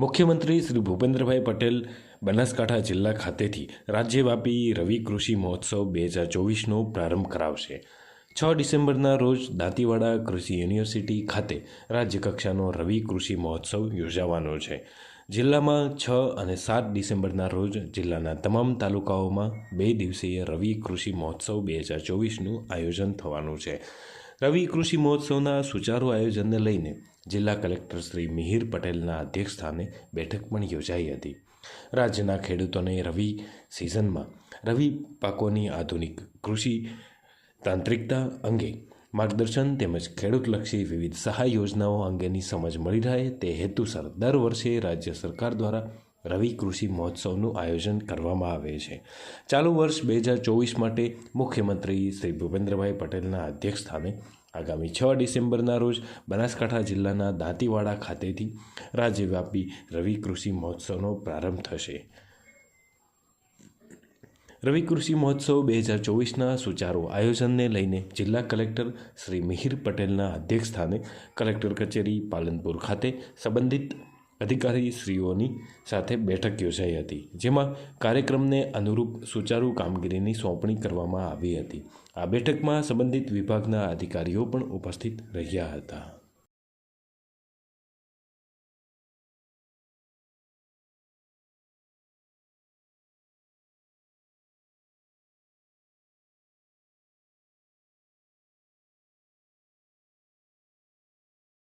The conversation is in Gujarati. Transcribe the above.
મુખ્યમંત્રી શ્રી ભૂપેન્દ્રભાઈ પટેલ બનાસકાંઠા જિલ્લા ખાતેથી રાજ્યવ્યાપી રવિ કૃષિ મહોત્સવ બે હજાર ચોવીસનો પ્રારંભ કરાવશે. છ ડિસેમ્બરના રોજ દાંતીવાડા કૃષિ યુનિવર્સિટી ખાતે રાજ્યકક્ષાનો રવિ કૃષિ મહોત્સવ યોજાવાનો છે. જિલ્લામાં છ અને સાત ડિસેમ્બરના રોજ જિલ્લાના તમામ તાલુકાઓમાં બે દિવસીય રવિ કૃષિ મહોત્સવ બે હજાર ચોવીસનું આયોજન થવાનું છે. રવિ કૃષિ મહોત્સવના સુચારુ આયોજનને લઈને જિલ્લા કલેક્ટર શ્રી મિહિર પટેલના અધ્યક્ષસ્થાને બેઠક પણ યોજાઈ હતી. રાજ્યના ખેડૂતોને રવિ સિઝનમાં રવિ પાકોની આધુનિક કૃષિ તાંત્રિકતા અંગે માર્ગદર્શન તેમજ ખેડૂતલક્ષી વિવિધ સહાય યોજનાઓ અંગેની સમજ મળી રહે તે હેતુસર દર વર્ષે રાજ્ય સરકાર દ્વારા રવિ કૃષિ મહોત્સવનું આયોજન કરવામાં આવે છે. ચાલુ વર્ષ બે હજાર ચોવીસ માટે મુખ્યમંત્રી શ્રી ભૂપેન્દ્રભાઈ પટેલના અધ્યક્ષસ્થાને આગામી છ ડિસેમ્બરના રોજ બનાસકાંઠા જિલ્લાના દાંતીવાડા ખાતેથી રાજ્યવ્યાપી રવિ કૃષિ મહોત્સવનો પ્રારંભ થશે. રવિ કૃષિ મહોત્સવ બે હજાર ચોવીસના સુચારુ આયોજનને લઈને જિલ્લા કલેક્ટર શ્રી મિહિર પટેલના અધ્યક્ષસ્થાને કલેક્ટર કચેરી પાલનપુર ખાતે સંબંધિત અધિકારીશ્રીઓની સાથે બેઠક યોજાઈ હતી, જેમાં કાર્યક્રમને અનુરૂપ સુચારુ કામગીરીની સોંપણી કરવામાં આવી હતી. આ બેઠકમાં સંબંધિત વિભાગના અધિકારીઓ પણ ઉપસ્થિત રહ્યા હતા.